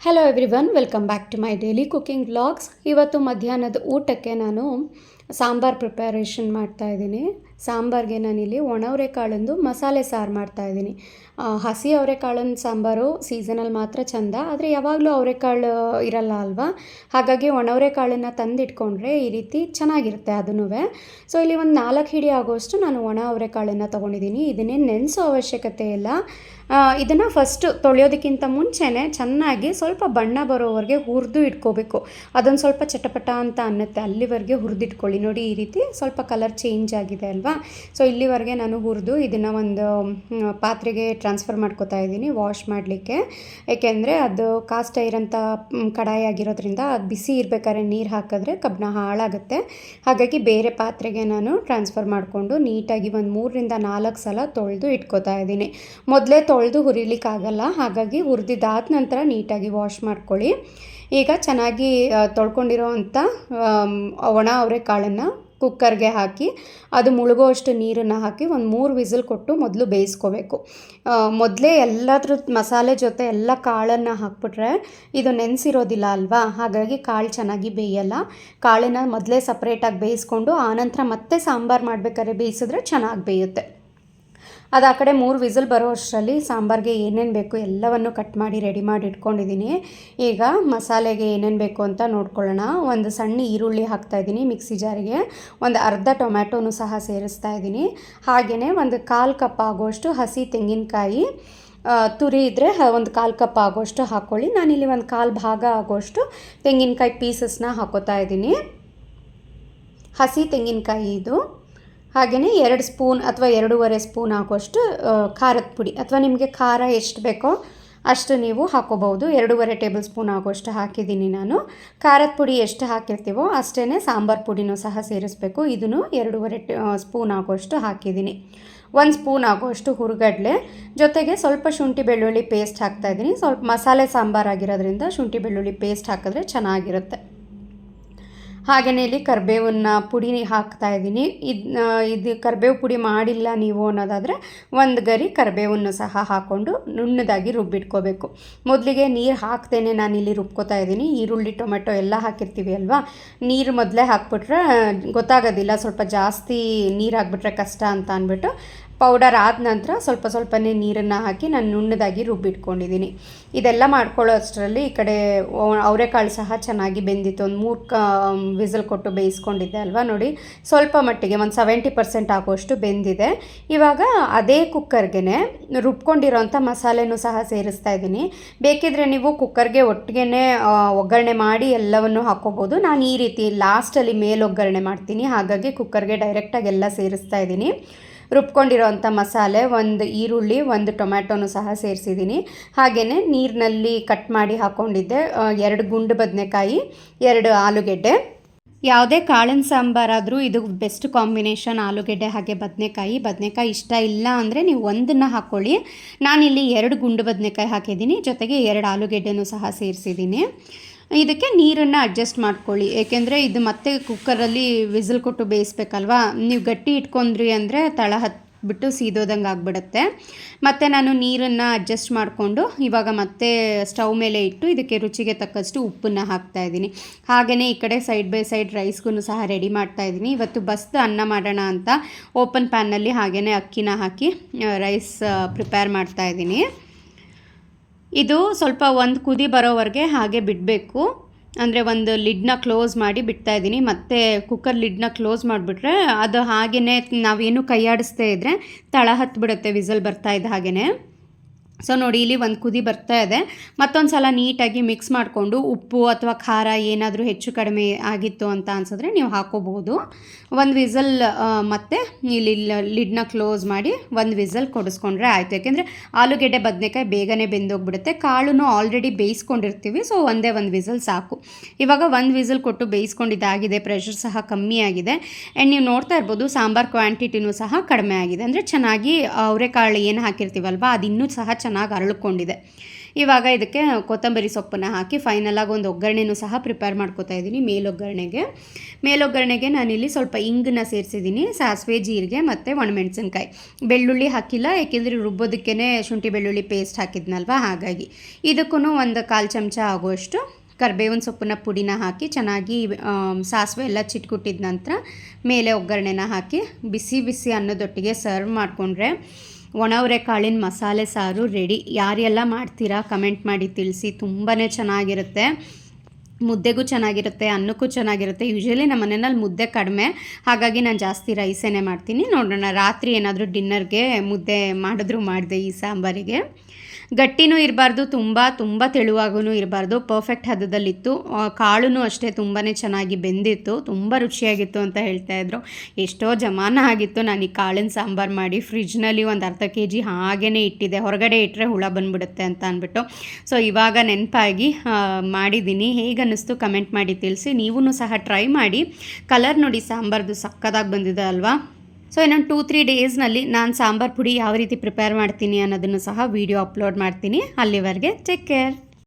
Hello everyone welcome back to my daily cooking vlogs ಇವತ್ತು ಮಧ್ಯಾಹ್ನದ ಊಟಕ್ಕೆ ನಾನು ಸಾಂಬಾರ್ ಪ್ರಿಪರೇಷನ್ ಮಾಡ್ತಾ ಇದ್ದೀನಿ. ಸಾಂಬಾರ್ಗೆ ನಾನಿಲ್ಲಿ ಒಣ ಅವರೆಕಾಳಂದು ಮಸಾಲೆ ಸಾರು ಮಾಡ್ತಾ ಇದ್ದೀನಿ. ಆ, ಹಸಿ ಅವರೆಕಾಳಿನ ಸಾಂಬಾರು ಸೀಸನಲ್ಲಿ ಮಾತ್ರ ಚಂದ ಆದರೆ ಯಾವಾಗಲೂ ಅವರೆಕಾಳು ಇರಲ್ಲ ಅಲ್ವಾ? ಹಾಗಾಗಿ ಒಣ ಅವರೆಕಾಳನ್ನು ತಂದಿಟ್ಕೊಂಡ್ರೆ ಈ ರೀತಿ ಚೆನ್ನಾಗಿರುತ್ತೆ ಅದನ್ನೂ ಸೊ ಇಲ್ಲಿ ಒಂದು ನಾಲ್ಕು ಹಿಡಿ ಆಗೋಷ್ಟು ನಾನು ಒಣ ಅವರೆಕಾಳನ್ನು ತೊಗೊಂಡಿದ್ದೀನಿ. ಇದನ್ನೇ ನೆನೆಸೋ ಅವಶ್ಯಕತೆ ಇಲ್ಲ. ಇದನ್ನು ಫಸ್ಟು ತೊಳೆಯೋದಕ್ಕಿಂತ ಮುಂಚೆನೇ ಚೆನ್ನಾಗಿ ಸ್ವಲ್ಪ ಬಣ್ಣ ಬರೋವರೆಗೆ ಹುರಿದು ಇಟ್ಕೋಬೇಕು. ಅದೊಂದು ಸ್ವಲ್ಪ ಚಟಪಟ ಅಂತ ಅನ್ನತ್ತೆ ಅಲ್ಲಿವರೆಗೆ ಹುರಿದಿಟ್ಕೊಳ್ಳಿ. ನೋಡಿ ಈ ರೀತಿ ಸ್ವಲ್ಪ ಕಲರ್ ಚೇಂಜ್ ಆಗಿದೆ ಅಲ್ವಾ? ಸೊ ಇಲ್ಲಿವರೆಗೆ ನಾನು ಹುರಿದು ಇದನ್ನು ಒಂದು ಪಾತ್ರೆಗೆ ಟ್ರಾನ್ಸ್ಫರ್ ಮಾಡ್ಕೋತಾ ಇದ್ದೀನಿ ವಾಶ್ ಮಾಡಲಿಕ್ಕೆ. ಏಕೆಂದರೆ ಅದು ಕಾಸ್ಟ್ ಇರೋಂಥ ಕಡಾಯಿ ಆಗಿರೋದ್ರಿಂದ ಅದು ಬಿಸಿ ಇರಬೇಕಾದ್ರೆ ನೀರು ಹಾಕಿದ್ರೆ ಕಬ್ಬನ ಹಾಳಾಗುತ್ತೆ. ಹಾಗಾಗಿ ಬೇರೆ ಪಾತ್ರೆಗೆ ನಾನು ಟ್ರಾನ್ಸ್ಫರ್ ಮಾಡಿಕೊಂಡು ನೀಟಾಗಿ ಒಂದು ಮೂರರಿಂದ ನಾಲ್ಕು ಸಲ ತೊಳೆದು ಇಟ್ಕೋತಾ ಇದ್ದೀನಿ. ಮೊದಲೇ ತೊಳೆದು ಹುರಿಲಿಕ್ಕಾಗಲ್ಲ, ಹಾಗಾಗಿ ಹುರಿದಿದ್ದಾದ ನಂತರ ನೀಟಾಗಿ ವಾಶ್ ಮಾಡ್ಕೊಳ್ಳಿ. ಈಗ ಚೆನ್ನಾಗಿ ತೊಳ್ಕೊಂಡಿರೋ ಅಂಥ ಒಣ ಅವರೆಕಾಳನ್ನು ಕುಕ್ಕರ್ಗೆ ಹಾಕಿ, ಅದು ಮುಳುಗೋಷ್ಟು ನೀರನ್ನು ಹಾಕಿ ಒಂದು ಮೂರು ವಿಸಿಲ್ ಕೊಟ್ಟು ಮೊದಲು ಬೇಯಿಸ್ಕೋಬೇಕು. ಮೊದಲೇ ಎಲ್ಲದ್ರ ಮಸಾಲೆ ಜೊತೆ ಎಲ್ಲ ಕಾಳನ್ನು ಹಾಕ್ಬಿಟ್ರೆ ಇದು ನೆನೆಸಿರೋದಿಲ್ಲ ಅಲ್ವಾ? ಹಾಗಾಗಿ ಕಾಳು ಚೆನ್ನಾಗಿ ಬೇಯಲ್ಲ. ಕಾಳನ್ನು ಮೊದಲೇ ಸಪ್ರೇಟಾಗಿ ಬೇಯಿಸ್ಕೊಂಡು ಆನಂತರ ಮತ್ತೆ ಸಾಂಬಾರು ಮಾಡ್ಬೇಕಾದ್ರೆ ಬೇಯಿಸಿದ್ರೆ ಚೆನ್ನಾಗಿ ಬೇಯುತ್ತೆ. ಅದು ಆ ಕಡೆ ಮೂರು ವಿಸಿಲ್ ಬರೋ ಅಷ್ಟರಲ್ಲಿ ಸಾಂಬಾರಿಗೆ ಏನೇನು ಬೇಕು ಎಲ್ಲವನ್ನು ಕಟ್ ಮಾಡಿ ರೆಡಿ ಮಾಡಿ ಇಟ್ಕೊಂಡಿದ್ದೀನಿ. ಈಗ ಮಸಾಲೆಗೆ ಏನೇನು ಬೇಕು ಅಂತ ನೋಡ್ಕೊಳ್ಳೋಣ. ಒಂದು ಸಣ್ಣ ಈರುಳ್ಳಿ ಹಾಕ್ತಾ ಇದ್ದೀನಿ ಮಿಕ್ಸಿ ಜಾರಿಗೆ. ಒಂದು ಅರ್ಧ ಟೊಮ್ಯಾಟೋನು ಸಹ ಸೇರಿಸ್ತಾ ಇದ್ದೀನಿ. ಹಾಗೆಯೇ ಒಂದು ಕಾಲು ಕಪ್ ಆಗುವಷ್ಟು ಹಸಿ ತೆಂಗಿನಕಾಯಿ ತುರಿ ಇದ್ದರೆ ಒಂದು ಕಾಲು ಕಪ್ ಆಗೋಷ್ಟು ಹಾಕ್ಕೊಳ್ಳಿ ನಾನಿಲ್ಲಿ ಒಂದು ಕಾಲು ಭಾಗ ಆಗೋಷ್ಟು ತೆಂಗಿನಕಾಯಿ ಪೀಸಸ್ನ ಹಾಕೋತಾ ಇದ್ದೀನಿ. ಹಸಿ ತೆಂಗಿನಕಾಯಿ ಇದು. ಹಾಗೆಯೇ ಎರಡು ಸ್ಪೂನ್ ಅಥವಾ ಎರಡೂವರೆ ಸ್ಪೂನ್ ಹಾಕೋಷ್ಟು ಖಾರದ ಪುಡಿ. ಅಥವಾ ನಿಮಗೆ ಖಾರ ಎಷ್ಟು ಬೇಕೋ ಅಷ್ಟು ನೀವು ಹಾಕೋಬಹುದು. ಎರಡೂವರೆ ಟೇಬಲ್ ಸ್ಪೂನ್ ಆಗೋಷ್ಟು ಹಾಕಿದ್ದೀನಿ ನಾನು. ಖಾರದ ಪುಡಿ ಎಷ್ಟು ಹಾಕಿರ್ತೀವೋ ಅಷ್ಟೇ ಸಾಂಬಾರು ಪುಡಿನೂ ಸಹ ಸೇರಿಸ್ಬೇಕು. ಇದನ್ನು ಎರಡೂವರೆ ಸ್ಪೂನ್ ಆಗೋಷ್ಟು ಹಾಕಿದ್ದೀನಿ. ಒಂದು ಸ್ಪೂನ್ ಆಗೋಷ್ಟು ಹುರುಗಡ್ಲೆ. ಜೊತೆಗೆ ಸ್ವಲ್ಪ ಶುಂಠಿ ಬೆಳ್ಳುಳ್ಳಿ ಪೇಸ್ಟ್ ಹಾಕ್ತಾಯಿದ್ದೀನಿ ಸ್ವಲ್ಪ ಮಸಾಲೆ ಸಾಂಬಾರಾಗಿರೋದ್ರಿಂದ ಶುಂಠಿ ಬೆಳ್ಳುಳ್ಳಿ ಪೇಸ್ಟ್ ಹಾಕಿದ್ರೆ ಚೆನ್ನಾಗಿರುತ್ತೆ. ಹಾಗೆಯೇ ಇಲ್ಲಿ ಕರಿಬೇವನ್ನ ಪುಡಿ ಹಾಕ್ತಾ ಇದ್ದೀನಿ. ಇದು ಇದು ಕರಿಬೇವು ಪುಡಿ ಮಾಡಿಲ್ಲ ನೀವು ಅನ್ನೋದಾದರೆ ಒಂದು ಗರಿ ಕರಿಬೇವನ್ನು ಸಹ ಹಾಕ್ಕೊಂಡು ನುಣ್ಣದಾಗಿ ರುಬ್ಬಿಟ್ಕೋಬೇಕು. ಮೊದಲಿಗೆ ನೀರು ಹಾಕ್ತೇನೆ ನಾನು ಇಲ್ಲಿ ರುಬ್ಕೋತಾ ಇದ್ದೀನಿ. ಈರುಳ್ಳಿ, ಟೊಮೆಟೊ ಎಲ್ಲ ಹಾಕಿರ್ತೀವಿ ಅಲ್ವಾ? ನೀರು ಮೊದಲೇ ಹಾಕ್ಬಿಟ್ರೆ ಗೊತ್ತಾಗೋದಿಲ್ಲ. ಸ್ವಲ್ಪ ಜಾಸ್ತಿ ನೀರು ಹಾಕ್ಬಿಟ್ರೆ ಕಷ್ಟ ಅಂತ ಅಂದ್ಬಿಟ್ಟು ಪೌಡರ್ ಆದ ನಂತರ ಸ್ವಲ್ಪ ಸ್ವಲ್ಪನೇ ನೀರನ್ನು ಹಾಕಿ ನಾನು ನುಣ್ಣದಾಗಿ ರುಬ್ಬಿಟ್ಕೊಂಡಿದ್ದೀನಿ ಇದೆಲ್ಲ ಮಾಡ್ಕೊಳ್ಳೋ ಅಷ್ಟರಲ್ಲಿ ಈ ಕಡೆ ಅವರೆಕಾಳು ಸಹ ಚೆನ್ನಾಗಿ ಬೆಂದಿತ್ತು. ಒಂದು ಮೂರು ಕ ವಿಸಲ್ ಕೊಟ್ಟು ಬೇಯಿಸ್ಕೊಂಡಿದ್ದೆ ಅಲ್ವಾ ನೋಡಿ. ಸ್ವಲ್ಪ ಮಟ್ಟಿಗೆ ಒಂದು ಸೆವೆಂಟಿ ಪರ್ಸೆಂಟ್ ಆಗೋಷ್ಟು ಬೆಂದಿದೆ. ಇವಾಗ ಅದೇ ಕುಕ್ಕರ್ಗೆ ರುಬ್ಕೊಂಡಿರೋಂಥ ಮಸಾಲೆನೂ ಸಹ ಸೇರಿಸ್ತಾ ಇದ್ದೀನಿ ಬೇಕಿದ್ರೆ ನೀವು ಕುಕ್ಕರ್ಗೆ ಒಟ್ಟಿಗೆ ಒಗ್ಗರಣೆ ಮಾಡಿ ಎಲ್ಲವನ್ನು ಹಾಕ್ಕೋಬೋದು. ನಾನು ಈ ರೀತಿ ಲಾಸ್ಟಲ್ಲಿ ಮೇಲೆ ಒಗ್ಗರಣೆ ಮಾಡ್ತೀನಿ. ಹಾಗಾಗಿ ಕುಕ್ಕರ್ಗೆ ಡೈರೆಕ್ಟಾಗಿ ಎಲ್ಲ ಸೇರಿಸ್ತಾ ಇದ್ದೀನಿ ರುಬ್ಕೊಂಡಿರೋಂಥ ಮಸಾಲೆ, ಒಂದು ಈರುಳ್ಳಿ, ಒಂದು ಟೊಮ್ಯಾಟೊನು ಸಹ ಸೇರಿಸಿದ್ದೀನಿ. ಹಾಗೆಯೇ ನೀರಿನಲ್ಲಿ ಕಟ್ ಮಾಡಿ ಹಾಕ್ಕೊಂಡಿದ್ದೆ ಎರಡು ಗುಂಡು ಬದನೆಕಾಯಿ, ಎರಡು ಆಲೂಗೆಡ್ಡೆ. ಯಾವುದೇ ಕಾಳಿನ ಸಾಂಬಾರಾದರೂ ಇದು ಬೆಸ್ಟ್ ಕಾಂಬಿನೇಷನ್ ಆಲೂಗೆಡ್ಡೆ ಹಾಗೆ ಬದನೆಕಾಯಿ. ಬದನೆಕಾಯಿ ಇಷ್ಟ ಇಲ್ಲ ಅಂದರೆ ನೀವು ಒಂದನ್ನು ಹಾಕ್ಕೊಳ್ಳಿ ನಾನಿಲ್ಲಿ ಎರಡು ಗುಂಡು ಬದನೆಕಾಯಿ ಹಾಕಿದ್ದೀನಿ, ಜೊತೆಗೆ ಎರಡು ಆಲೂಗೆಡ್ಡೆನೂ ಸಹ ಸೇರಿಸಿದ್ದೀನಿ. ಇದಕ್ಕೆ ನೀರನ್ನು ಅಡ್ಜಸ್ಟ್ ಮಾಡ್ಕೊಳ್ಳಿ. ಏಕೆಂದರೆ ಇದು ಮತ್ತೆ ಕುಕ್ಕರಲ್ಲಿ ವಿಸಿಲ್ ಕೊಟ್ಟು ಬೇಯಿಸ್ಬೇಕಲ್ವಾ? ನೀವು ಗಟ್ಟಿ ಇಟ್ಕೊಂಡ್ರಿ ಅಂದರೆ ತಳ ಹತ್ಬಿಟ್ಟು ಸೀದೋದಂಗೆ ಆಗಿಬಿಡುತ್ತೆ. ಮತ್ತು ನಾನು ನೀರನ್ನು ಅಡ್ಜಸ್ಟ್ ಮಾಡಿಕೊಂಡು ಇವಾಗ ಮತ್ತೆ ಸ್ಟವ್ ಮೇಲೆ ಇಟ್ಟು ಇದಕ್ಕೆ ರುಚಿಗೆ ತಕ್ಕಷ್ಟು ಉಪ್ಪನ್ನು ಹಾಕ್ತಾ ಇದ್ದೀನಿ. ಹಾಗೆಯೇ ಈ ಕಡೆ ಸೈಡ್ ಬೈ ಸೈಡ್ ರೈಸ್ಗೂ ಸಹ ರೆಡಿ ಮಾಡ್ತಾ ಇದ್ದೀನಿ. ಇವತ್ತು ಬಸ್ದು ಅನ್ನ ಮಾಡೋಣ ಅಂತ ಓಪನ್ ಪ್ಯಾನಲ್ಲಿ ಹಾಗೆಯೇ ಅಕ್ಕಿನ ಹಾಕಿ ರೈಸ್ ಪ್ರಿಪೇರ್ ಮಾಡ್ತಾ ಇದ್ದೀನಿ. ಇದು ಸ್ವಲ್ಪ ಒಂದು ಕುದಿ ಬರೋವರೆಗೆ ಹಾಗೆ ಬಿಡಬೇಕು. ಅಂದರೆ ಒಂದು ಲಿಡ್ನ ಕ್ಲೋಸ್ ಮಾಡಿ ಬಿಡ್ತಾ ಇದ್ದೀನಿ. ಮತ್ತು ಕುಕ್ಕರ್ ಲಿಡ್ನ ಕ್ಲೋಸ್ ಮಾಡಿಬಿಟ್ರೆ ಅದು ಹಾಗೆಯೇ ನಾವೇನು ಕೈಯಾಡಿಸ್ದೇ ಇದ್ದರೆ ತಳ ಹತ್ಬಿಡುತ್ತೆ, ವಿಸಲ್ ಬರ್ತಾ ಇದ್ದ ಹಾಗೇ ಸೊ ನೋಡಿ, ಇಲ್ಲಿ ಒಂದು ಕುದಿ ಬರ್ತಾ ಇದೆ. ಮತ್ತೊಂದು ಸಲ ನೀಟಾಗಿ ಮಿಕ್ಸ್ ಮಾಡಿಕೊಂಡು ಉಪ್ಪು ಅಥವಾ ಖಾರ ಏನಾದರೂ ಹೆಚ್ಚು ಕಡಿಮೆ ಆಗಿತ್ತು ಅಂತ ಅನ್ಸಿದ್ರೆ ನೀವು ಹಾಕೋಬಹುದು. ಒಂದು ವಿಸಲ್ ಮತ್ತು ಇಲ್ಲಿ ಲಿಡ್ನ ಕ್ಲೋಸ್ ಮಾಡಿ ಒಂದು ವಿಸಲ್ ಕೊಡಿಸ್ಕೊಂಡ್ರೆ ಆಯಿತು. ಯಾಕೆಂದರೆ ಆಲೂಗೆಡ್ಡೆ ಬದನೆಕಾಯಿ ಬೇಗನೆ ಬೆಂದೋಗ್ಬಿಡುತ್ತೆ. ಕಾಳುನು ಆಲ್ರೆಡಿ ಬೇಯಿಸ್ಕೊಂಡಿರ್ತೀವಿ ಸೊ ಒಂದೇ ಒಂದು ವಿಸಲ್ ಸಾಕು. ಇವಾಗ ಒಂದು ವಿಸಲ್ ಕೊಟ್ಟು ಬೇಯಿಸ್ಕೊಂಡಿದ್ದಾಗಿದೆ ಪ್ರೆಷರ್ ಸಹ ಕಮ್ಮಿ ಆಗಿದೆ. ಆ್ಯಂಡ್ ನೀವು ನೋಡ್ತಾ ಇರ್ಬೋದು, ಸಾಂಬಾರ್ ಕ್ವಾಂಟಿಟಿನೂ ಸಹ ಕಡಿಮೆ ಆಗಿದೆ. ಅಂದರೆ ಚೆನ್ನಾಗಿ ಅವರೆಕಾಳು ಏನು ಹಾಕಿರ್ತೀವಲ್ವ ಅದು ಇನ್ನೂ ಸಹ ಚೆನ್ನಾಗಿ ಅರಳ್ಕೊಂಡಿದೆ. ಇವಾಗ ಇದಕ್ಕೆ ಕೊತ್ತಂಬರಿ ಸೊಪ್ಪನ್ನು ಹಾಕಿ ಫೈನಲಾಗಿ ಒಂದು ಒಗ್ಗರಣೆನೂ ಸಹ ಪ್ರಿಪೇರ್ ಮಾಡ್ಕೋತಾ ಇದ್ದೀನಿ ಮೇಲೊಗ್ಗರಣೆಗೆ. ಮೇಲೊಗ್ಗರಣೆಗೆ ನಾನಿಲ್ಲಿ ಸ್ವಲ್ಪ ಇಂಗನ್ನ ಸೇರಿಸಿದ್ದೀನಿ, ಸಾಸಿವೆ, ಜೀರಿಗೆ ಮತ್ತು ಒಣಮೆಣಸಿನ್ಕಾಯಿ. ಬೆಳ್ಳುಳ್ಳಿ ಹಾಕಿಲ್ಲ, ಏಕೆಂದರೆ ರುಬ್ಬೋದಕ್ಕೇ ಶುಂಠಿ ಬೆಳ್ಳುಳ್ಳಿ ಪೇಸ್ಟ್ ಹಾಕಿದ್ನಲ್ವ? ಹಾಗಾಗಿ ಇದಕ್ಕೂ ಒಂದು ಕಾಲು ಚಮಚ ಆಗುವಷ್ಟು ಕರ್ಬೇವಿನ ಸೊಪ್ಪನ್ನ ಪುಡಿನ ಹಾಕಿ ಚೆನ್ನಾಗಿ ಸಾಸಿವೆ ಎಲ್ಲ ಚಿಟ್ಕುಟ್ಟಿದ ನಂತರ ಮೇಲೆ ಒಗ್ಗರಣೆನ ಹಾಕಿ ಬಿಸಿ ಬಿಸಿ ಅನ್ನೋದೊಟ್ಟಿಗೆ ಸರ್ವ್ ಮಾಡಿಕೊಂಡ್ರೆ ಕಾಳಿನ ಮಸಾಲೆ ಸಾರು ರೆಡಿ ಯಾರೆಲ್ಲ ಮಾಡ್ತೀರಾ? ಕಮೆಂಟ್ ಮಾಡಿ ತಿಳಿಸಿ. ತುಂಬಾ ಚೆನ್ನಾಗಿರುತ್ತೆ. ಮುದ್ದೆಗೂ ಚೆನ್ನಾಗಿರುತ್ತೆ, ಅನ್ನಕ್ಕೂ ಚೆನ್ನಾಗಿರುತ್ತೆ. ಯೂಶ್ವಲಿ ನಮ್ಮ ಮನೆಯಲ್ಲಿ ಮುದ್ದೆ ಕಡಿಮೆ. ಹಾಗಾಗಿ ನಾನು ಜಾಸ್ತಿ ರೈಸೇನೆ ಮಾಡ್ತೀನಿ. ನೋಡೋಣ, ರಾತ್ರಿ ಏನಾದರೂ ಡಿನ್ನರ್ಗೆ ಮುದ್ದೆ ಮಾಡಿದ್ರು ಮಾಡಿದೆ ಈ ಸಾಂಬಾರಿಗೆ. ಗಟ್ಟಿನೂ ಇರಬಾರ್ದು, ತುಂಬ ತುಂಬ ತೆಳುವಾಗೂ ಇರಬಾರ್ದು. ಪರ್ಫೆಕ್ಟ್ ಹದದಲ್ಲಿತ್ತು. ಕಾಳು ಅಷ್ಟೇ ತುಂಬಾ ಚೆನ್ನಾಗಿ ಬೆಂದಿತ್ತು. ತುಂಬ ರುಚಿಯಾಗಿತ್ತು ಅಂತ ಹೇಳ್ತಾ ಇದ್ರು. ಎಷ್ಟೋ ಜಮಾನ ಆಗಿತ್ತು ನಾನು ಈ ಕಾಳಿನ ಸಾಂಬಾರು ಮಾಡಿ ಫ್ರಿಜ್ನಲ್ಲಿ ಒಂದು ಅರ್ಧ ಕೆ ಜಿ ಹಾಗೇ ಇಟ್ಟಿದ್ದೆ. ಹೊರಗಡೆ ಇಟ್ಟರೆ ಹುಳ ಬಂದ್ಬಿಡುತ್ತೆ ಅಂತ ಅಂದ್ಬಿಟ್ಟು ಸೊ ಇವಾಗ ನೆನಪಾಗಿ ಮಾಡಿದ್ದೀನಿ. ಹೇಗೆ ಅನ್ನಿಸ್ತು ಕಮೆಂಟ್ ಮಾಡಿ ತಿಳಿಸಿ. ನೀವೂ ಸಹ ಟ್ರೈ ಮಾಡಿ. ಕಲರ್ ನೋಡಿ ಸಾಂಬಾರ್ದು ಸಕ್ಕದಾಗಿ ಬಂದಿದೆ ಅಲ್ವಾ? ಸೊ ಇನ್ನೊಂದು ಟೂ ತ್ರೀ ಡೇಸ್ನಲ್ಲಿ ನಾನು ಸಾಂಬಾರ್ ಪುಡಿ ಯಾವ ರೀತಿ ಪ್ರಿಪೇರ್ ಮಾಡ್ತೀನಿ ಅನ್ನೋದನ್ನು ಸಹ ವೀಡಿಯೋ ಅಪ್ಲೋಡ್ ಮಾಡ್ತೀನಿ. ಅಲ್ಲಿವರೆಗೆ ಟೇಕ್ ಕೇರ್